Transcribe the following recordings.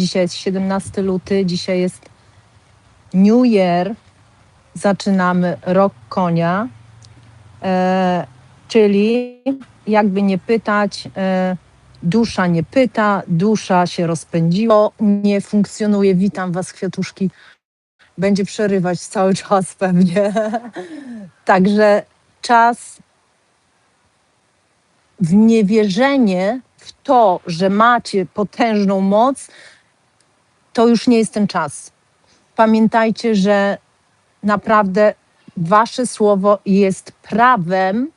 Dzisiaj jest 17 luty, dzisiaj jest New Year. Zaczynamy rok konia. E, czyli jakby nie pytać, e, dusza nie pyta, dusza się rozpędziła, nie funkcjonuje. Witam Was, kwiatuszki. Będzie przerywać cały czas pewnie. Także czas w niewierzenie w to, że macie potężną moc, to już nie jest ten czas. Pamiętajcie, że naprawdę wasze słowo jest prawem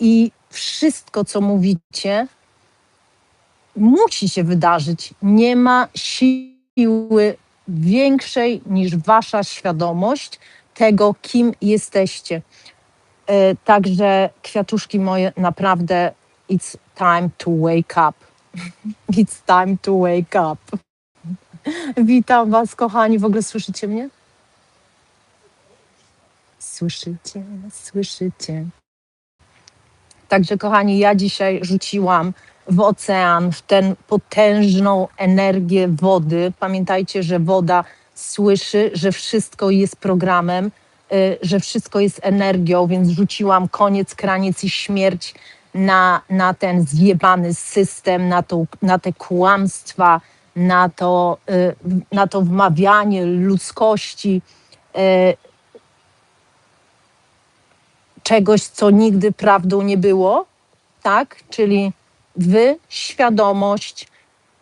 i wszystko, co mówicie, musi się wydarzyć. Nie ma siły większej niż wasza świadomość tego, kim jesteście. E, Także kwiatuszki moje, naprawdę it's time to wake up. It's time to wake up. Witam was, kochani. W ogóle słyszycie mnie? Słyszycie, słyszycie. Także, kochani, ja dzisiaj rzuciłam w ocean, w tę potężną energię wody. Pamiętajcie, że woda słyszy, że wszystko jest programem, y, że wszystko jest energią, więc rzuciłam koniec, kraniec i śmierć na, na ten zjebany system, na, to, na te kłamstwa, na to, y, na to wmawianie ludzkości, y, czegoś, co nigdy prawdą nie było, tak? Czyli wy, świadomość,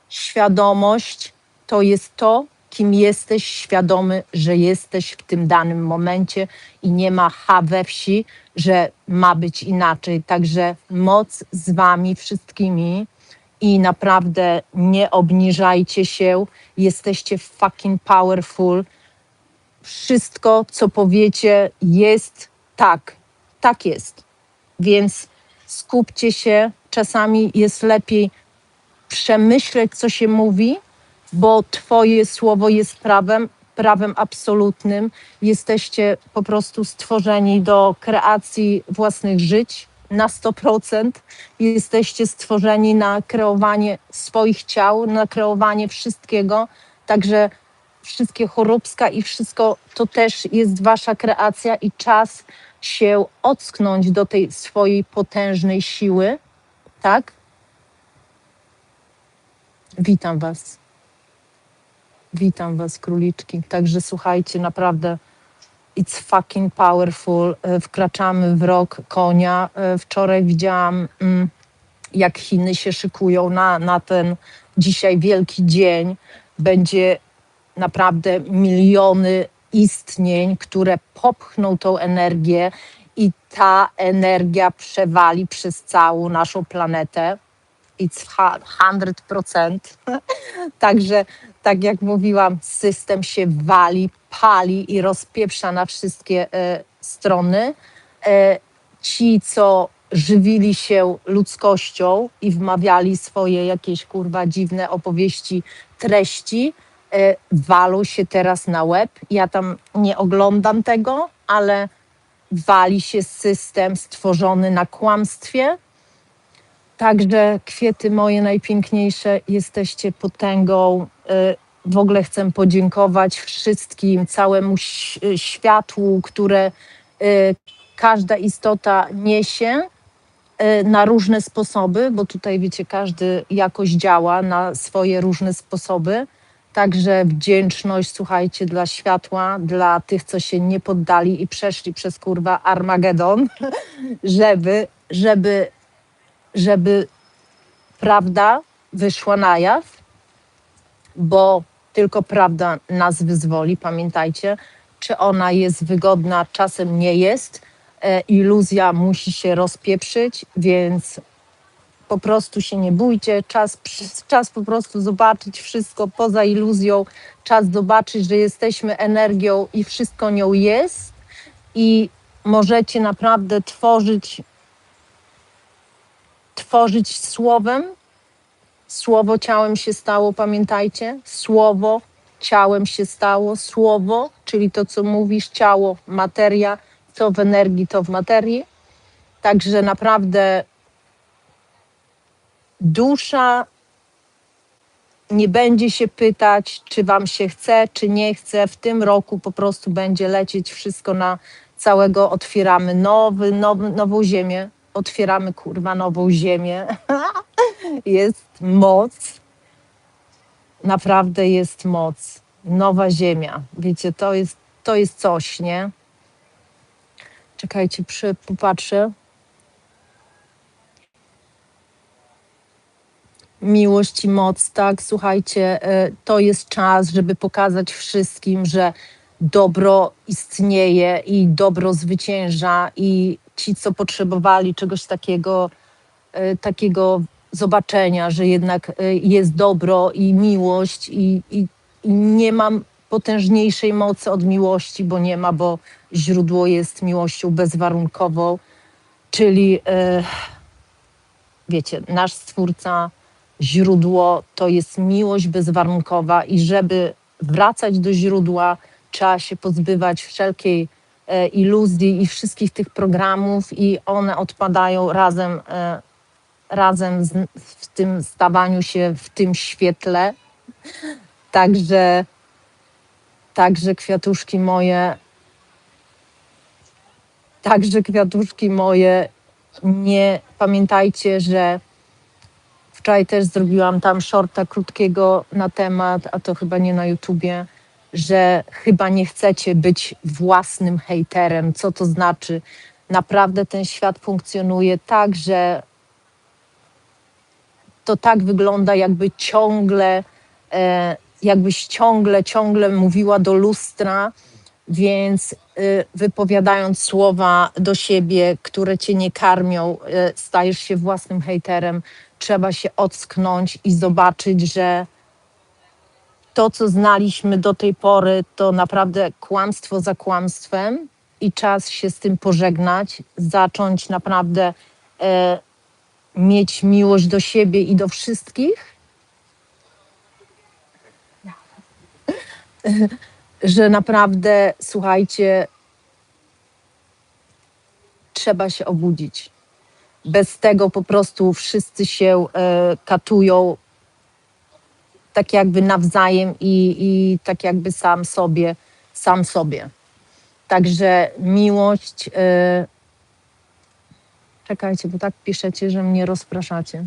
świadomość to jest to, kim jesteś, świadomy, że jesteś w tym danym momencie i nie ma ha we wsi, że ma być inaczej. Także moc z wami wszystkimi i naprawdę nie obniżajcie się. Jesteście fucking powerful. Wszystko, co powiecie, jest tak. Tak jest. Więc skupcie się. Czasami jest lepiej przemyśleć, co się mówi, bo Twoje słowo jest prawem, prawem absolutnym. Jesteście po prostu stworzeni do kreacji własnych żyć na 100%. Jesteście stworzeni na kreowanie swoich ciał, na kreowanie wszystkiego. Także wszystkie choróbska i wszystko to też jest Wasza kreacja i czas się ocknąć do tej swojej potężnej siły, tak? Witam Was. Witam Was, króliczki. Także słuchajcie, naprawdę it's fucking powerful. E, Wkraczamy w rok konia. E, Wczoraj widziałam, mm, jak Chiny się szykują na, na ten dzisiaj wielki dzień. Będzie naprawdę miliony istnień, które popchną tą energię i ta energia przewali przez całą naszą planetę. It's ha- 100%. Także, tak jak mówiłam, system się wali, pali i rozpieprza na wszystkie e, strony. E, ci, co żywili się ludzkością i wmawiali swoje jakieś kurwa dziwne opowieści, treści, e, walą się teraz na łeb. Ja tam nie oglądam tego, ale wali się system stworzony na kłamstwie. Także kwiety moje najpiękniejsze, jesteście potęgą. W ogóle chcę podziękować wszystkim, całemu światłu, które y, każda istota niesie y, na różne sposoby, bo tutaj wiecie, każdy jakoś działa na swoje różne sposoby. Także wdzięczność, słuchajcie, dla światła, dla tych, co się nie poddali i przeszli przez kurwa Armagedon, żeby, żeby, żeby prawda wyszła na jaw, bo tylko prawda nas wyzwoli, pamiętajcie. Czy ona jest wygodna, czasem nie jest. E, iluzja musi się rozpieprzyć, więc po prostu się nie bójcie. Czas, czas po prostu zobaczyć wszystko poza iluzją, czas zobaczyć, że jesteśmy energią i wszystko nią jest i możecie naprawdę tworzyć tworzyć słowem. Słowo ciałem się stało, pamiętajcie? Słowo ciałem się stało, słowo, czyli to, co mówisz, ciało, materia, to w energii, to w materii. Także naprawdę dusza nie będzie się pytać, czy wam się chce, czy nie chce. W tym roku po prostu będzie lecieć wszystko na całego. Otwieramy nowy, nową ziemię. Otwieramy kurwa nową ziemię. jest moc. Naprawdę jest moc. Nowa ziemia. Wiecie, to jest, to jest coś, nie? Czekajcie, przy, popatrzę. miłość i moc, tak? Słuchajcie, e, to jest czas, żeby pokazać wszystkim, że dobro istnieje i dobro zwycięża i ci, co potrzebowali czegoś takiego, e, takiego zobaczenia, że jednak e, jest dobro i miłość i, i, i nie mam potężniejszej mocy od miłości, bo nie ma, bo źródło jest miłością bezwarunkową, czyli e, wiecie, nasz Stwórca, źródło to jest miłość bezwarunkowa i żeby wracać do źródła, trzeba się pozbywać wszelkiej e, iluzji i wszystkich tych programów i one odpadają razem, razem z, w tym stawaniu się w tym świetle. Także, także kwiatuszki moje, także kwiatuszki moje, nie pamiętajcie, że Wczoraj też zrobiłam tam shorta krótkiego na temat, a to chyba nie na YouTubie, że chyba nie chcecie być własnym hejterem. Co to znaczy? Naprawdę ten świat funkcjonuje tak, że to tak wygląda, jakby ciągle, e, jakbyś ciągle, ciągle mówiła do lustra, więc y, wypowiadając słowa do siebie, które cię nie karmią, y, stajesz się własnym hejterem. Trzeba się ocknąć i zobaczyć, że to, co znaliśmy do tej pory, to naprawdę kłamstwo za kłamstwem i czas się z tym pożegnać, zacząć naprawdę e, mieć miłość do siebie i do wszystkich. że naprawdę, słuchajcie, trzeba się obudzić. Bez tego po prostu wszyscy się e, katują tak jakby nawzajem i, i tak jakby sam sobie, sam sobie. Także miłość. E, czekajcie, bo tak piszecie, że mnie rozpraszacie.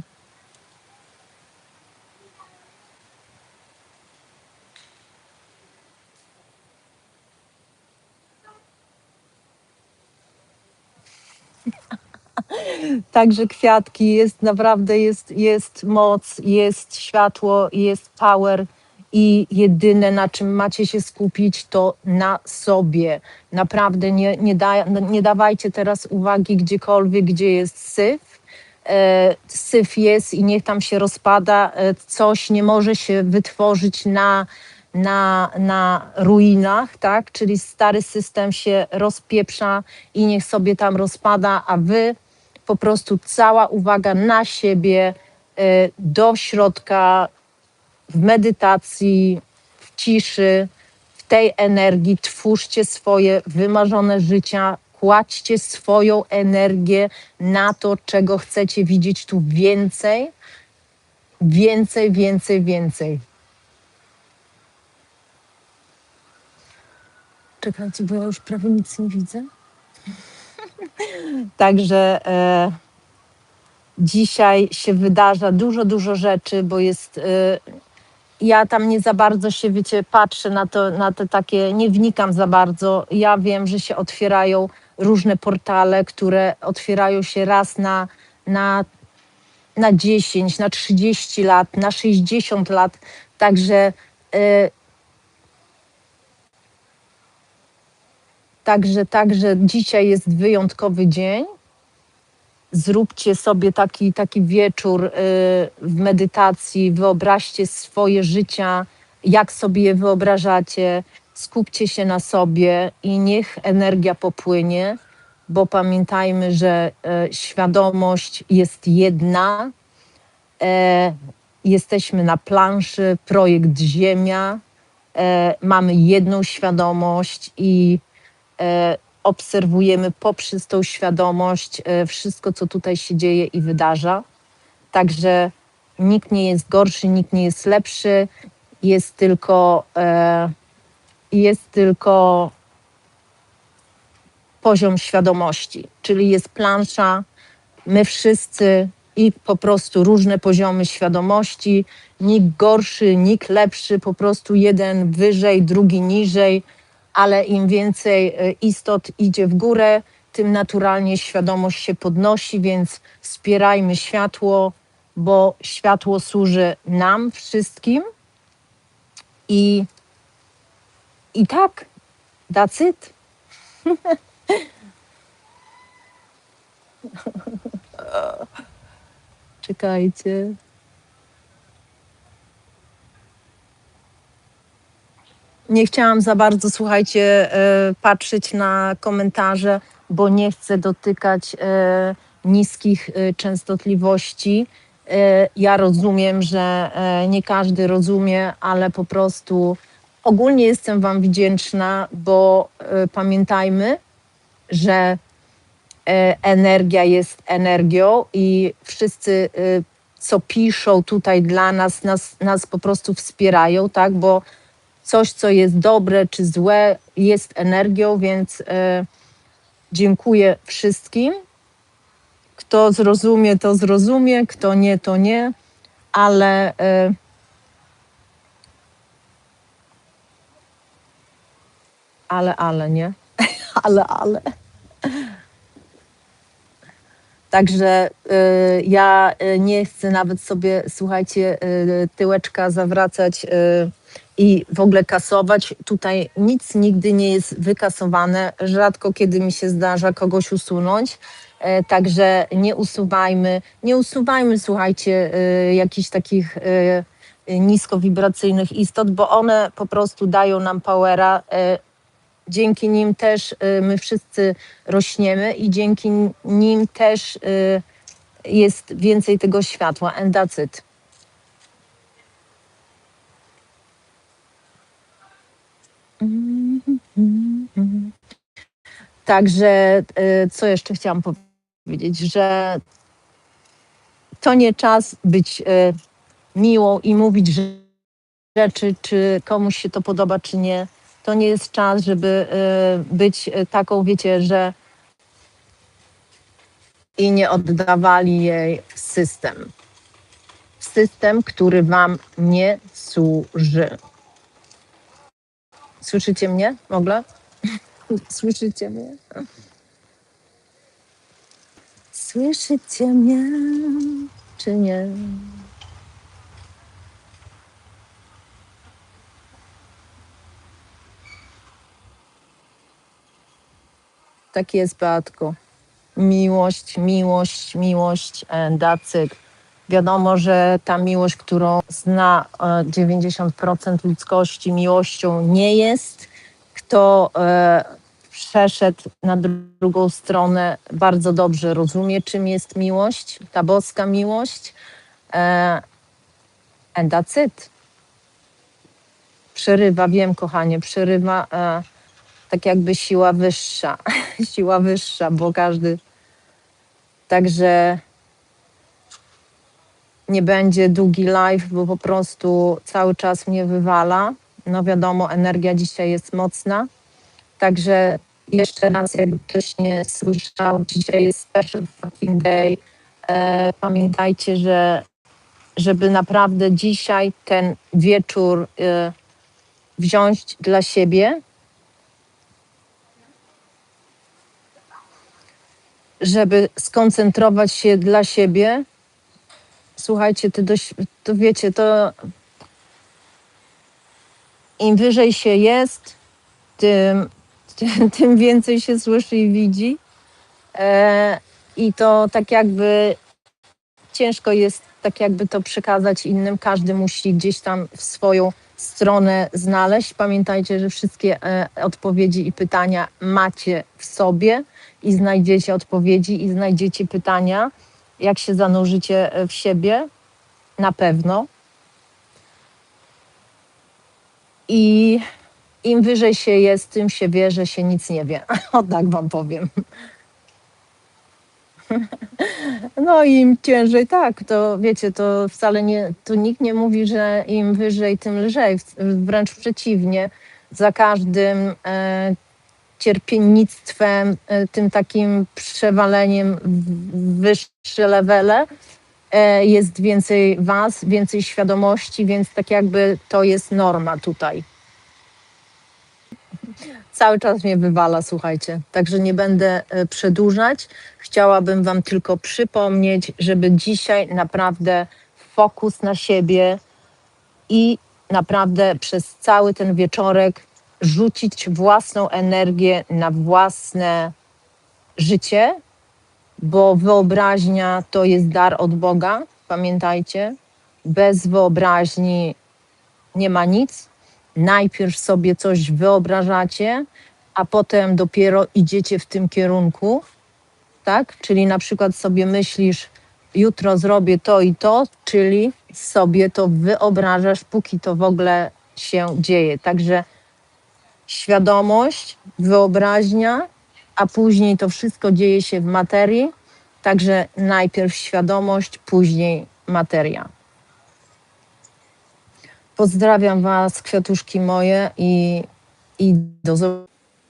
Także kwiatki, jest naprawdę, jest, jest moc, jest światło, jest power i jedyne na czym macie się skupić to na sobie. Naprawdę nie, nie, da, nie dawajcie teraz uwagi gdziekolwiek, gdzie jest syf. E, syf jest i niech tam się rozpada, e, coś nie może się wytworzyć na, na, na ruinach, tak? Czyli stary system się rozpieprza i niech sobie tam rozpada, a wy po prostu cała uwaga na siebie, e, do środka, w medytacji, w ciszy, w tej energii, twórzcie swoje wymarzone życia, kładźcie swoją energię na to, czego chcecie widzieć tu więcej, więcej, więcej, więcej. Czekajcie, bo ja już prawie nic nie widzę. Także e, dzisiaj się wydarza dużo, dużo rzeczy, bo jest. E, ja tam nie za bardzo się, wiecie, patrzę na to, na te takie, nie wnikam za bardzo. Ja wiem, że się otwierają różne portale, które otwierają się raz na, na, na 10, na 30 lat, na 60 lat. Także e, Także, także dzisiaj jest wyjątkowy dzień. Zróbcie sobie taki, taki wieczór y, w medytacji, wyobraźcie swoje życia, jak sobie je wyobrażacie, skupcie się na sobie i niech energia popłynie, bo pamiętajmy, że e, świadomość jest jedna. E, jesteśmy na planszy, projekt Ziemia, e, mamy jedną świadomość i obserwujemy poprzez tą świadomość e, wszystko, co tutaj się dzieje i wydarza. Także nikt nie jest gorszy, nikt nie jest lepszy, jest tylko, e, jest tylko poziom świadomości, czyli jest plansza, my wszyscy i po prostu różne poziomy świadomości, nikt gorszy, nikt lepszy, po prostu jeden wyżej, drugi niżej, ale im więcej e, istot idzie w górę, tym naturalnie świadomość się podnosi, więc wspierajmy światło, bo światło służy nam wszystkim. I, i tak, that's it. Czekajcie. Nie chciałam za bardzo, słuchajcie, e, patrzeć na komentarze, bo nie chcę dotykać e, niskich e, częstotliwości. Ja rozumiem, że nie każdy rozumie, ale po prostu ogólnie jestem Wam wdzięczna, bo pamiętajmy, że energia jest energią i wszyscy, co piszą tutaj dla nas, nas, nas po prostu wspierają, tak? Bo coś, co jest dobre czy złe, jest energią, więc e, dziękuję wszystkim. Kto zrozumie, to zrozumie, kto nie, to nie, ale e, ale, ale, nie? ale, ale. Także y, ja nie chcę nawet sobie, słuchajcie, y, tyłeczka zawracać y, i w ogóle kasować. Tutaj nic nigdy nie jest wykasowane. Rzadko kiedy mi się zdarza kogoś usunąć. E, Także nie usuwajmy, nie usuwajmy, słuchajcie, y, jakichś takich y, niskowibracyjnych istot, bo one po prostu dają nam powera. e, Dzięki nim też my wszyscy rośniemy i dzięki nim też jest więcej tego światła. And that's it. Także y, co jeszcze chciałam powiedzieć, że to nie czas być y, miłą i mówić rzeczy, czy komuś się to podoba, czy nie. To nie jest czas, żeby y, być taką, wiecie, że i nie oddawali jej system. System, który wam nie służy. Słyszycie mnie? Mogę? Słyszycie mnie? Słyszycie mnie, czy nie? Tak jest, Beatko. Miłość, miłość, miłość, and that's it. Wiadomo, że ta miłość, którą zna e, 90% ludzkości, miłością nie jest. Kto e, przeszedł na drugą stronę, bardzo dobrze rozumie, czym jest miłość, ta boska miłość. E, and that's. Przerywa, wiem, kochanie, przerywa e, tak jakby siła wyższa. siła wyższa, bo każdy. Także nie będzie długi live, bo po prostu cały czas mnie wywala. No wiadomo, energia dzisiaj jest mocna. Także jeszcze raz, jakby ktoś nie słyszał, dzisiaj jest special fucking day. E, pamiętajcie, że żeby naprawdę dzisiaj ten wieczór e, wziąć dla siebie, żeby skoncentrować się dla siebie. Słuchajcie, to, dość, to wiecie, to im wyżej się jest, tym, tym, tym więcej się słyszy i widzi. E, I to tak jakby ciężko jest tak jakby to przekazać innym. Każdy musi gdzieś tam w swoją stronę znaleźć. Pamiętajcie, że wszystkie e, odpowiedzi i pytania macie w sobie i znajdziecie odpowiedzi i znajdziecie pytania, jak się zanurzycie e, w siebie, na pewno. I im wyżej się jest, tym się wie, że się nic nie wie. O tak wam powiem. No im ciężej, tak, to wiecie, to wcale nie, tu nikt nie mówi, że im wyżej, tym lżej, wręcz przeciwnie, za każdym e, cierpiennictwem, e, tym takim przewaleniem w wyższe levele e, jest więcej was, więcej świadomości, więc tak jakby to jest norma tutaj. Cały czas mnie wywala, słuchajcie, także nie będę e, przedłużać. Chciałabym Wam tylko przypomnieć, żeby dzisiaj naprawdę fokus na siebie i naprawdę przez cały ten wieczorek rzucić własną energię na własne życie, bo wyobraźnia to jest dar od Boga, pamiętajcie. Bez wyobraźni nie ma nic. Najpierw sobie coś wyobrażacie, a potem dopiero idziecie w tym kierunku, tak? Czyli na przykład sobie myślisz, jutro zrobię to i to, czyli sobie to wyobrażasz, póki to w ogóle się dzieje. Także świadomość, wyobraźnia, a później to wszystko dzieje się w materii. Także najpierw świadomość, później materia. Pozdrawiam Was, kwiatuszki moje i, i do zobaczenia.